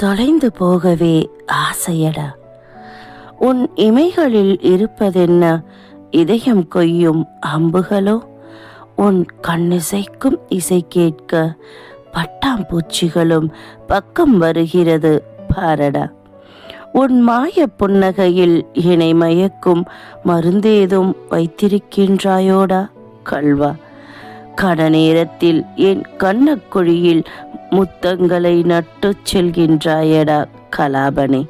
தொலைந்து போகவே ஆசையடா. உன் இமைகளில் இருப்பதென்ன? இதயம் கொய்யும் அம்புகளோ? உன் கண்ணிசைக்கும் இசை கேட்க பட்டாம்பூச்சிகளும் பக்கம் வருகிறது பாரடா. உன் மாய புன்னகையில் இணை மயக்கும் மருந்தேதும் வைத்திருக்கின்றாயோடா கல்வா. கட நேரத்தில் என் கண்ணக்குழியில் முத்தங்களை நட்டுச் செல்கின்றாயடா கலாபனே.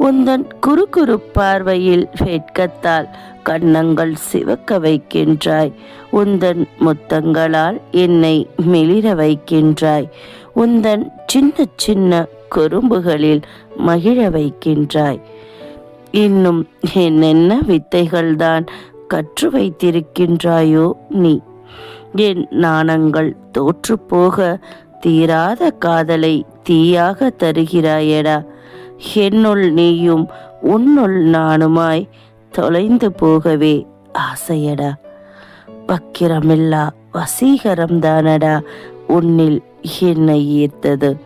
உந்தன் குறு பார்வையில் வெட்கத்தால் கன்னங்கள் சிவக்க வைக்கின்றாய். உந்தன் முத்தங்களால் என்னை மெளிர வைக்கின்றாய். உந்தன் சின்ன சின்ன குறும்புகளில் மகிழ வைக்கின்றாய். இன்னும் என்னென்ன வித்தைகள்தான் கற்று வைத்திருக்கின்றாயோ நீ. என் நாணங்கள் தோற்றுப்போக தீராத காதலை தீயாக தருகிறாயடா. என்னுள் நீயும் உன்னுள் நானுமாய் தொலைந்து போகவே ஆசையடா. வக்கிரமில்லா வசீகரம் தானடா உன்னில் என்னை ஈர்த்தது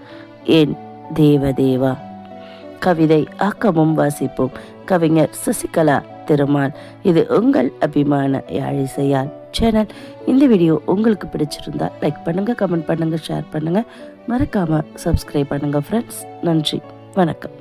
என் தேவதேவா. கவிதை ஆக்கமும் வாசிப்போம். கவிஞர் சசிகலா திருமால் இது உங்கள் அபிமான யாழிசையால் சேனல் இந்த வீடியோ உங்களுக்கு பிடிச்சிருந்தா லைக் பண்ணுங்க கமெண்ட் பண்ணுங்க ஷேர் பண்ணுங்க. மறக்காம சப்ஸ்கிரைப் பண்ணுங்க ஃப்ரெண்ட்ஸ் நன்றி வணக்கம்.